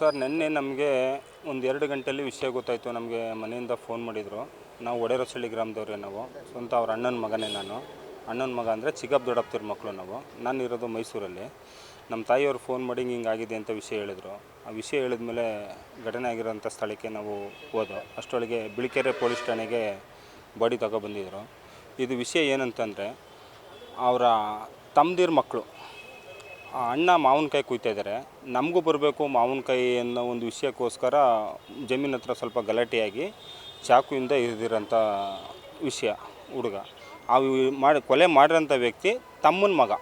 Sir, ನಿನ್ನೆ ನಮಗೆ ಒಂದು ಎರಡು ಗಂಟೆಯಲ್ಲಿ ವಿಷಯ ಗೊತ್ತಾಯಿತು. ನಮಗೆ ಮನೆಯಿಂದ ಫೋನ್ ಮಾಡಿದರು. ನಾವು ಒಡೆರಸಳ್ಳಿ ಗ್ರಾಮದವ್ರೆ ನಾವು. ಸ್ವಂತ ಅವ್ರ ಅಣ್ಣನ ಮಗನೇ ನಾನು. ಅಣ್ಣನ ಮಗ ಅಂದರೆ ಚಿಕ್ಕಪ್ಪ ದೊಡ್ಡಪ್ಪತಿರ ಮಕ್ಕಳು ನಾವು. ನಾನು ಇರೋದು ಮೈಸೂರಲ್ಲಿ. ನಮ್ಮ ತಾಯಿಯವರು ಫೋನ್ ಮಾಡಿ ಹಿಂಗೆ ಆಗಿದೆ ಅಂತ ವಿಷಯ ಹೇಳಿದರು. ಆ ವಿಷಯ ಹೇಳಿದ್ಮೇಲೆ ಘಟನೆ ಆಗಿರೋಂಥ ಸ್ಥಳಕ್ಕೆ ನಾವು ಹೋದೋ ಅಷ್ಟೊಳಗೆ ಬಿಳಿಕೆರೆ ಪೊಲೀಸ್ ಠಾಣೆಗೆ ಬಾಡಿ ತಗೊಬಂದಿದ್ರು ಇದು ವಿಷಯ ಏನಂತಂದರೆ, ಅವರ ತಮ್ಮದಿರ ಮಕ್ಕಳು ಅಣ್ಣ ಮಾವಿನಕಾಯಿ ಕುಯ್ತಾ ಇದ್ದಾರೆ ನಮಗೂ ಬರಬೇಕು ಮಾವಿನಕಾಯಿ ಅನ್ನೋ ಒಂದು ವಿಷಯಕ್ಕೋಸ್ಕರ ಜಮೀನ್ ಹತ್ರ ಸ್ವಲ್ಪ ಗಲಾಟೆಯಾಗಿ ಚಾಕುವಿಂದ ಇರಿದಿರೋಂಥ ವಿಷಯ, ಹುಡುಗ. ಆ ಮಾಡಿ ಕೊಲೆ ಮಾಡಿರೋಂಥ ವ್ಯಕ್ತಿ ತಮ್ಮನ ಮಗ.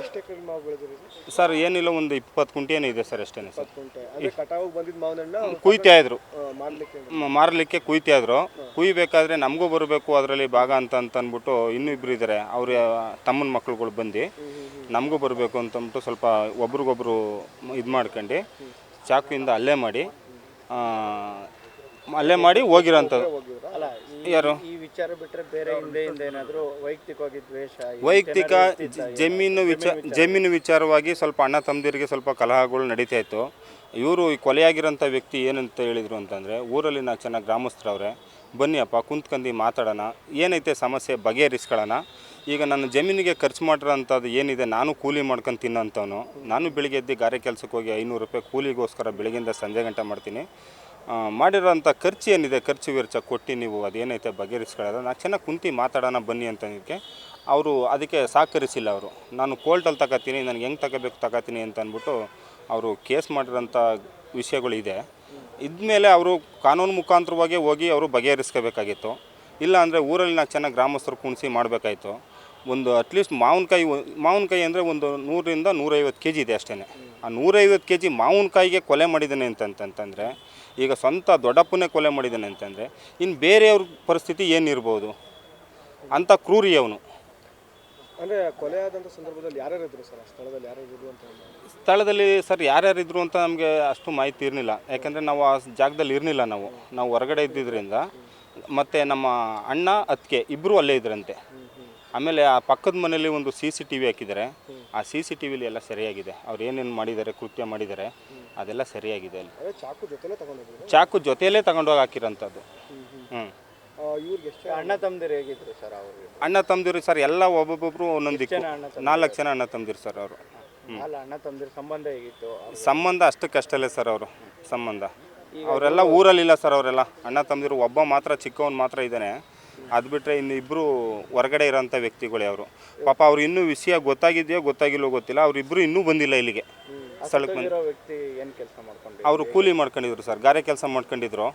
ಎಷ್ಟು ಎಕರೆ ಮಾವು ಬೆಳೆದಿರಿ ಸರ್? ಏನಿಲ್ಲ ಒಂದು ಇಪ್ಪತ್ತು ಕುಂಟಿ ಏನೋ ಇದೆ ಸರ್ ಅಷ್ಟೇ ಸರ್. ಕುಂಟೆ. ಅಂದ್ರೆ ಕಟಾವಿಗೆ ಬಂದಿದ್ದ ಮಾವನಣ್ಣ ಕುಯ್ತಾ ಇದ್ರು. ಮಾಡ್ಲಿಕ್ಕೆ ಮ- ಮಾರಲಿಕ್ಕೆ ಕುಯ್ತಾ ಇದ್ರು. ಕುಯ್ಬೇಕಾದ್ರೆ ನಮಗೂ ಬರಬೇಕು ಅದರಲ್ಲಿ ಭಾಗ ಅಂತ ಅಂತ ಅಂದ್ಬಿಟ್ಟು ಇನ್ನೂ ಇಬ್ಬರು ಇದ್ದಾರೆ ಅವ್ರ ತಮ್ಮನ ಮಕ್ಳುಗಳು ಬಂದು ನಮಗೂ ಬರಬೇಕು ಅಂತಂದ್ಬಿಟ್ಟು ಸ್ವಲ್ಪ ಒಬ್ರಿಗೊಬ್ರು ಇದು ಮಾಡ್ಕೊಂಡು ಚಾಕುವಿಂದ ಅಲ್ಲೇ ಮಾಡಿ ಅಲ್ಲೇ ಮಾಡಿ ಹೋಗಿರೋಂಥದ್ದು. ಅಲ್ಲ ಯಾರು? ಈ ವಿಚಾರ ಬಿಟ್ರೆ ಬೇರೆ ಹಿಂದೆ ಹಿಂದೆ ಏನಾದರೂ ವೈಯಕ್ತಿಕವಾಗಿ ದ್ವೇಷ ವೈಯಕ್ತಿಕ ಜಮೀನು ವಿಚಾರ? ಜಮೀನು ವಿಚಾರವಾಗಿ ಸ್ವಲ್ಪ ಅಣ್ಣ ತಮ್ಮದಿರಿಗೆ ಸ್ವಲ್ಪ ಕಲಹಗಳು ನಡೀತಾ ಇತ್ತು. ಇವರು ಈ ಕೊಲೆಯಾಗಿರೋಂಥ ವ್ಯಕ್ತಿ ಏನಂತ ಹೇಳಿದರು ಅಂತಂದರೆ ಊರಲ್ಲಿ ನಾವು ಚೆನ್ನಾಗಿ ಗ್ರಾಮಸ್ಥರವ್ರೆ ಬನ್ನಿಯಪ್ಪ ಕುಂತ್ಕಂದು ಮಾತಾಡೋಣ ಏನೈತೆ ಸಮಸ್ಯೆ ಬಗೆಹರಿಸ್ಕೊಳ್ಳೋಣ. ಈಗ ನನ್ನ ಜಮೀನಿಗೆ ಖರ್ಚು ಮಾಡಿರೋಂಥದ್ದು ಏನಿದೆ ನಾನು ಕೂಲಿ ಮಾಡ್ಕೊಂಡು ತಿನ್ನೋಂಥವನು. ನಾನು ಬೆಳಿಗ್ಗೆ ಎದ್ದು ಗಾರೆ ಕೆಲಸಕ್ಕೆ ಹೋಗಿ ಐನೂರು ರೂಪಾಯಿ ಕೂಲಿಗೋಸ್ಕರ ಬೆಳಗ್ಗೆಯಿಂದ ಸಂಜೆ ಗಂಟೆ ಮಾಡ್ತೀನಿ. ಮಾಡಿರೋಂಥ ಖರ್ಚು ಏನಿದೆ? ಖರ್ಚು ವೆಚ್ಚ ಕೊಟ್ಟು ನೀವು ಅದೇನೈತೆ ಬಗೆಹರಿಸ್ಕೊಳ್ಳೋದು? ನಾನು ಚೆನ್ನಾಗಿ ಕುಂತು ಮಾತಾಡೋಣ ಬನ್ನಿ ಅಂತಂದಿದ್ದಕ್ಕೆ ಅವರು ಅದಕ್ಕೆ ಸಹಕರಿಸಿಲ್ಲ ಅವರು. ನಾನು ಕೋರ್ಟಲ್ಲಿ ತಗೋತೀನಿ, ನನಗೆ ಹೆಂಗೆ ತಗೋಬೇಕು ತಗೋತೀನಿ ಅಂತ ಅಂದ್ಬಿಟ್ಟು ಅವರು ಕೇಸ್ ಮಾಡಿರೋಂಥ ವಿಷಯಗಳಿದೆ. ಇದ್ಮೇಲೆ ಅವರು ಕಾನೂನು ಮುಖಾಂತರವಾಗಿ ಹೋಗಿ ಅವರು ಬಗೆಹರಿಸ್ಕೋಬೇಕಾಗಿತ್ತು. ಇಲ್ಲ ಅಂದರೆ ಊರಲ್ಲಿ ನಾನು ಚೆನ್ನಾಗಿ ಗ್ರಾಮಸ್ಥರು ಕುಣಿಸಿ ಮಾಡಬೇಕಾಯ್ತು. ಒಂದು ಅಟ್ಲೀಸ್ಟ್ ಮಾವಿನಕಾಯಿ ಮಾವಿನಕಾಯಿ ಅಂದರೆ ಒಂದು ನೂರರಿಂದ ನೂರೈವತ್ತು ಕೆ ಜಿ ಇದೆ ಅಷ್ಟೇ ಆ ನೂರೈವತ್ತು ಕೆ ಜಿ ಮಾವಿನಕಾಯಿಗೆ ಕೊಲೆ ಮಾಡಿದ್ದಾನೆ ಅಂತಂತಂತಂದರೆ ಈಗ ಸ್ವಂತ ದೊಡ್ಡಪ್ಪನೇ ಕೊಲೆ ಮಾಡಿದ್ದಾನೆ ಅಂತಂದರೆ ಇನ್ನು ಬೇರೆಯವ್ರ ಪರಿಸ್ಥಿತಿ ಏನಿರ್ಬೋದು? ಅಂತ ಕ್ರೂರಿ ಅವನು ಅಂದರೆ ಕೊಲೆ ಆದಂತ ಸಂದರ್ಭದಲ್ಲಿ ಯಾರ್ಯಾರು ಇದ್ರು ಸರ್? ಆ ಸ್ಥಳದಲ್ಲಿ ಯಾರ್ಯಾರು ಇದ್ರು ಅಂತ ಸ್ಥಳದಲ್ಲಿ ಸರ್ ಯಾರ್ಯಾರು ಇದ್ದರು ಅಂತ ನಮಗೆ ಅಷ್ಟು ಮಾಹಿತಿ ಇರಲಿಲ್ಲ ಯಾಕೆಂದರೆ ನಾವು ಆ ಜಾಗದಲ್ಲಿ ಇರಲಿಲ್ಲ ನಾವು. ನಾವು ಹೊರಗಡೆ ಇದ್ದಿದ್ದರಿಂದ ಮತ್ತು ನಮ್ಮ ಅಣ್ಣ ಅತ್ತಿಗೆ ಇಬ್ಬರು ಅಲ್ಲೇ ಇದ್ರಂತೆ. ಆಮೇಲೆ ಆ ಪಕ್ಕದ ಮನೆಯಲ್ಲಿ ಒಂದು ಸಿ ಸಿ ಟಿ ವಿ ಹಾಕಿದ್ದಾರೆ. ಆ ಸಿ ಸಿ ಟಿ ವಿಲಿ ಎಲ್ಲ ಸರಿಯಾಗಿದೆ. ಅವ್ರು ಏನೇನು ಮಾಡಿದ್ದಾರೆ ಕೃತ್ಯ ಮಾಡಿದ್ದಾರೆ ಅದೆಲ್ಲ ಸರಿಯಾಗಿದೆ ಅಲ್ಲಿ. ಅದೇ ಚಾಕು ಜೊತೆಲೇ ತಗೊಂಡಿದ್ರು ಚಾಕು ಜೊತೆಯಲ್ಲೇ ತಗೊಂಡೋಗಿ ಹಾಕಿರೋಂಥದ್ದು. ಹ್ಞೂ ಇವ್ರಿಗೆ ಎಷ್ಟು ಅಣ್ಣ ತಮ್ಮದಿರು ಹೇಗಿದ್ರು ಸರ್ ಅವ್ರಿಗೆ? ಅಣ್ಣ ತಮ್ಮದಿರು ಸರ್ ಎಲ್ಲ ಒಬ್ಬೊಬ್ಬೊಬ್ರು ಒಂದೊಂದು ದಿಕ್ಕು ನಾಲ್ಕು ಜನ ಅಣ್ಣ ತಮ್ಮದಿರು ಸರ್ ಅವರು. ಅಲ್ಲ ಅಣ್ಣ ತಮ್ಮದಿರ ಸಂಬಂಧ ಹೇಗಿತ್ತು? ಸಂಬಂಧ ಅಷ್ಟಕ್ಕಷ್ಟಲ್ಲೇ ಸರ್ ಅವರು ಸಂಬಂಧ. ಅವರೆಲ್ಲ ಊರಲ್ಲಿಲ್ಲ ಸರ್ ಅವರೆಲ್ಲ. ಅಣ್ಣ ತಮ್ಮದಿರು ಒಬ್ಬ ಮಾತ್ರ ಚಿಕ್ಕವನು ಮಾತ್ರ ಇದ್ದಾನೆ. ಅದು ಬಿಟ್ಟರೆ ಇನ್ನು ಇಬ್ಬರು ಹೊರಗಡೆ ಇರೋಂಥ ವ್ಯಕ್ತಿಗಳೇ ಅವರು. ಪಾಪ ಅವ್ರು ಇನ್ನೂ ವಿಷಯ ಗೊತ್ತಾಗಿದೆಯೋ ಗೊತ್ತಾಗಿಲ್ಲೋ ಗೊತ್ತಿಲ್ಲ ಅವರಿಬ್ಬರು ಇನ್ನೂ ಬಂದಿಲ್ಲ ಇಲ್ಲಿಗೆ. ಸ್ಥಳಕ್ಕೆ ಬಂದು ವ್ಯಕ್ತಿ ಏನ್ ಕೆಲಸ ಮಾಡ್ಕೊಂಡು ಅವರು ಕೂಲಿ ಮಾಡ್ಕೊಂಡಿದ್ರು ಸರ್ ಗಾರೆ ಕೆಲಸ ಮಾಡ್ಕೊಂಡಿದ್ರು.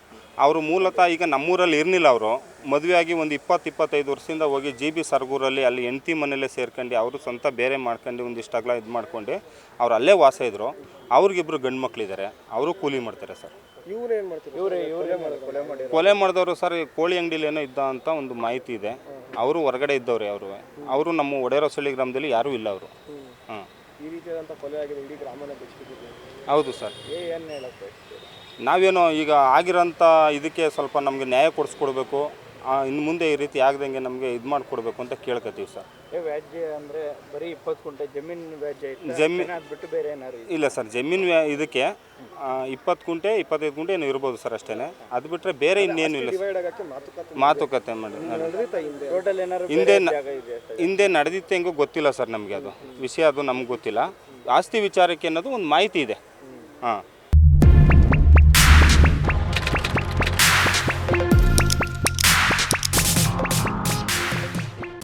ಅವರು ಮೂಲತಃ ಈಗ ನಮ್ಮೂರಲ್ಲಿ ಇರಲಿಲ್ಲ ಅವರು. ಮದುವೆಯಾಗಿ ಒಂದು ಇಪ್ಪತ್ತು ಇಪ್ಪತ್ತೈದು ವರ್ಷದಿಂದ ಹೋಗಿ ಜಿ ಬಿ ಸರ್ಗೂರಲ್ಲಿ ಅಲ್ಲಿ ಹೆಂಡ್ತಿ ಮನೆಯಲ್ಲೇ ಸೇರ್ಕೊಂಡು ಅವರು ಸ್ವಂತ ಬೇರೆ ಮಾಡ್ಕೊಂಡು ಒಂದಿಷ್ಟು ಅಗಲ ಇದು ಮಾಡ್ಕೊಂಡು ಅವ್ರು ಅಲ್ಲೇ ವಾಸ ಇದ್ದರು ಅವ್ರಿಗಿಬ್ರು ಗಂಡು ಮಕ್ಕಳಿದ್ದಾರೆ ಅವರು ಕೂಲಿ ಮಾಡ್ತಾರೆ ಸರ್. ಇವ್ರು ಏನ್ ಮಾಡ್ತಿದ್ರು? ಇವ್ರೆ ಇವ್ರೆ ಕೊಲೆ ಮಾಡಿದವರು ಸರ್ ಈ ಕೋಳಿ ಅಂಗಡಿಲಿ ಏನೋ ಇದ್ದ ಅಂತ ಒಂದು ಮಾಹಿತಿ ಇದೆ. ಅವರು ಹೊರಗಡೆ ಇದ್ದವ್ರೆ ಅವರು. ಅವರು ನಮ್ಮ ಒಡೆರೋಸಳ್ಳಿ ಗ್ರಾಮದಲ್ಲಿ ಯಾರೂ ಇಲ್ಲ ಅವರು. ರೀತಿಯಾದಂತ ಕೊಲೆ ಆಗಿದೆ ಇಡೀ ಗ್ರಾಮನ ಬೆಚ್ಚಿಬಿಟ್ಟಿದೆ. ಹೌದು ಸರ್. ಏ ಏನ್ ಹೇಳಕ್ ನಾವೇನೋ ಈಗ ಆಗಿರೋಂಥ ಇದಕ್ಕೆ ಸ್ವಲ್ಪ ನಮಗೆ ನ್ಯಾಯ ಕೊಡಿಸ್ಕೊಡ್ಬೇಕು. ಇನ್ನು ಮುಂದೆ ಈ ರೀತಿ ಆಗದಂಗೆ ನಮಗೆ ಇದು ಮಾಡಿಕೊಡ್ಬೇಕು ಅಂತ ಕೇಳ್ಕೊತೀವಿ ಸರ್. ಏ ವ್ಯಾಜ್ಯ ಅಂದರೆ ಬರೀ ಇಪ್ಪತ್ತು ಕುಂಟೆ ಜಮೀನು ವ್ಯಾಜ್ಯ ಇತ್ತು ಜಮೀನ್- ಅದ್ ಬಿಟ್ಟು ಬೇರೆ ಏನಾರು? ಇಲ್ಲ ಸರ್ ಜಮೀನು ವ್ಯಾ- ಇದಕ್ಕೆ ಇಪ್ಪತ್ತು ಕುಂಟೆ ಇಪ್ಪತ್ತೈದು ಕುಂಟೆ ಏನೋ ಇರ್ಬೋದು ಸರ್ ಅಷ್ಟೇ ಅದು ಬಿಟ್ಟರೆ ಬೇರೆ ಇನ್ನೇನು ಇಲ್ಲ ಸರ್. ಡಿವೈಡ್ ಆಗಕ್ಕೆ ಮಾತುಕತೆ ಮಾತುಕತೆ ಮಾಡಿ ನಡೆದಿತ್ತ ಹಿಂದೆ? ಟೋಟಲ್ ಏನಾರು ಹಿಂದೆ ನ- ಜಾಗ ಸರ್? ಹಿಂದೆ ನಡೆದಿತ್ತು ಹೆಂಗೋ ಗೊತ್ತಿಲ್ಲ ಸರ್ ನಮಗೆ ಅದು. ವಿಷಯ ಅದು ನಮ್ಗೆ ಗೊತ್ತಿಲ್ಲ. ಆಸ್ತಿ ವಿಚಾರಕ್ಕೆ ಅನ್ನೋದು ಒಂದು ಮಾಹಿತಿ ಇದೆ. ಹಾಂ.